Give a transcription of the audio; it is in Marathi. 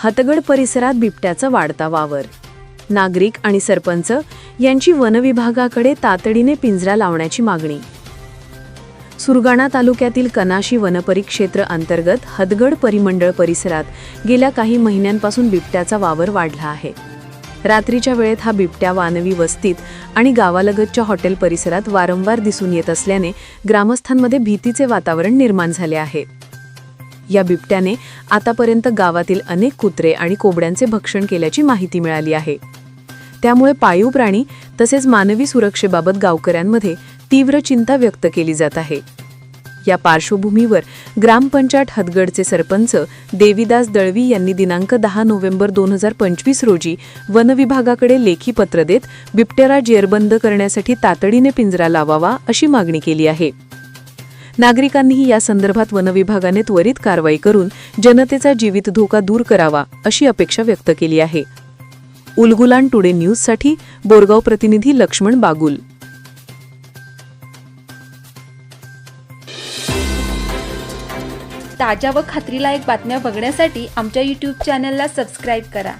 हतगड परिसरात बिबट्याचा वाढता वावर. नागरिक आणि सरपंच यांची वनविभागाकडे तातडीने पिंजरा लावण्याची मागणी. सुरगाणा तालुक्यातील कनाशी वनपरिक्षेत्र अंतर्गत हदगड परिमंडळ परिसरात गेल्या काही महिन्यांपासून बिबट्याचा वावर वाढला आहे. रात्रीच्या वेळेत हा बिबट्या वानवी वस्तीत आणि गावालगतच्या हॉटेल परिसरात वारंवार दिसून येत असल्याने ग्रामस्थांमध्ये भीतीचे वातावरण निर्माण झाले आहे. या बिबट्याने आतापर्यंत गावातील अनेक कुत्रे आणि कोंबड्यांचे भक्षण केल्याची माहिती मिळाली आहे. त्यामुळे पाळीव प्राणी तसेच मानवी सुरक्षेबाबत गावकऱ्यांमध्ये तीव्र चिंता व्यक्त केली जात आहे. या पार्श्वभूमीवर ग्रामपंचायत हदगडचे सरपंच देवीदास दळवी यांनी दिनांक दहा नोव्हेंबर दोन हजार पंचवीस रोजी वनविभागाकडे लेखी पत्र देत बिबटेरा जेरबंद करण्यासाठी तातडीने पिंजरा लावावा अशी मागणी केली आहे. नागरिकांनीही या संदर्भात वनविभागाने त्वरित कारवाई करून जनतेचा जीवित धोका दूर करावा अशी अपेक्षा व्यक्त केली आहे. उलगुलान टुडे न्यूजसाठी बोरगाव प्रतिनिधी लक्ष्मण बागुल. ताज्या व खात्रीलायक बातम्या बघण्यासाठी आमच्या यूट्यूब चॅनलला सबस्क्राईब करा.